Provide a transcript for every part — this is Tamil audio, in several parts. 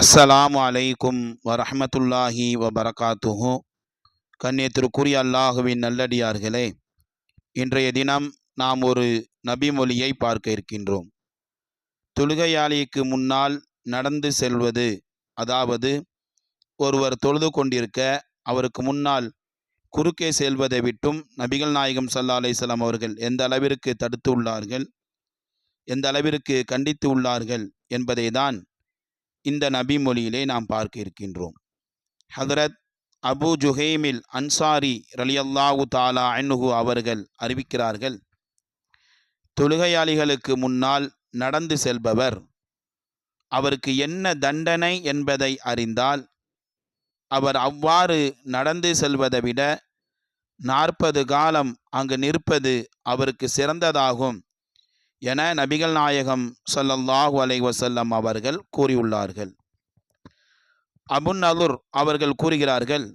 அஸ்ஸலாமு அலைக்கும் வரஹ்மத்துல்லாஹி வபரகாத்துஹு. கண்ணியத்திற்குரிய அல்லாஹுவின் நல்லடியார்களே இன்றைய தினம் நாம் ஒரு நபிமொழியை பார்க்க இருக்கின்றோம். தொழுகையாளிக்கு முன்னால் நடந்து செல்வது அதாவது ஒருவர் தொழுது கொண்டிருக்க அவருக்கு முன்னால் குறுக்கே செல்வதை விட்டும் நபிகள் நாயகம் சல்லா அலிஸ்லாம் அவர்கள் எந்த அளவிற்கு தடுத்து உள்ளார்கள் எந்த அளவிற்கு கண்டித்து உள்ளார்கள் என்பதை தான் இந்த நபி மொழியிலே நாம் பார்க்க இருக்கின்றோம். ஹதரத் அபு ஜுஹைமில் அன்சாரி ரலியல்லாஹு தாலா அன்ஹு அவர்கள் அறிவிக்கிறார்கள் தொழுகையாளிகளுக்கு முன்னால் நடந்து செல்பவர் அவருக்கு என்ன தண்டனை என்பதை அறிந்தால் அவர் அவ்வாறு நடந்து செல்வதை விட நாற்பது காலம் அங்கு நிற்பது அவருக்கு சிறந்ததாகும். என நபிகள் நாயகம் ஸல்லல்லாஹு அலை வசல்லம் அவர்கள் கூறியுள்ளார்கள். அபுன் நலுர் அவர்கள் கூறுகிறார்கள்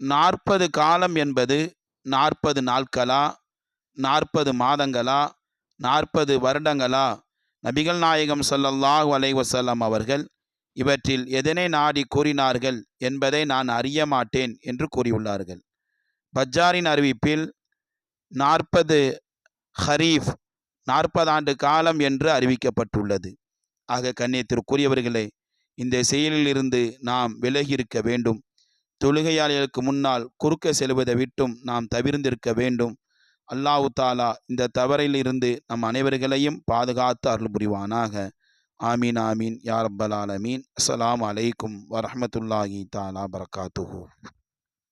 நாற்பது காலம் என்பது நாற்பது நாட்களா? நாற்பது மாதங்களா? நாற்பது வருடங்களா? நபிகள் நாயகம் ஸல்லல்லாஹு அலை வசல்லம் அவர்கள் இவற்றில் எதனை நாடி கூறினார்கள் என்பதை நான் அறிய மாட்டேன் என்று கூறியுள்ளார்கள். பஜாரின் அறிவிப்பில் நாற்பது ஹரீஃப் நாற்பது ஆண்டு காலம் என்று அறிவிக்கப்பட்டுள்ளது. ஆக கண்ணியத்திற்குரியவர்களே இந்த செயலிலிருந்து நாம் விலகி இருக்க வேண்டும். தொழுகையாளிகளுக்கு முன்னால் குறுக்க செல்வதை விட்டும் நாம் தவிர்ந்திருக்க வேண்டும். அல்லாஹு தாலா இந்த தவறிலிருந்து நம் அனைவர்களையும் பாதுகாத்து அருள் புரிவானாக. ஆமீன் ஆமீன். யார் ரப்பல் ஆலமீன். அலைக்கும் வரமத்துல்லாஹி தாலா பரகாத்துஹு.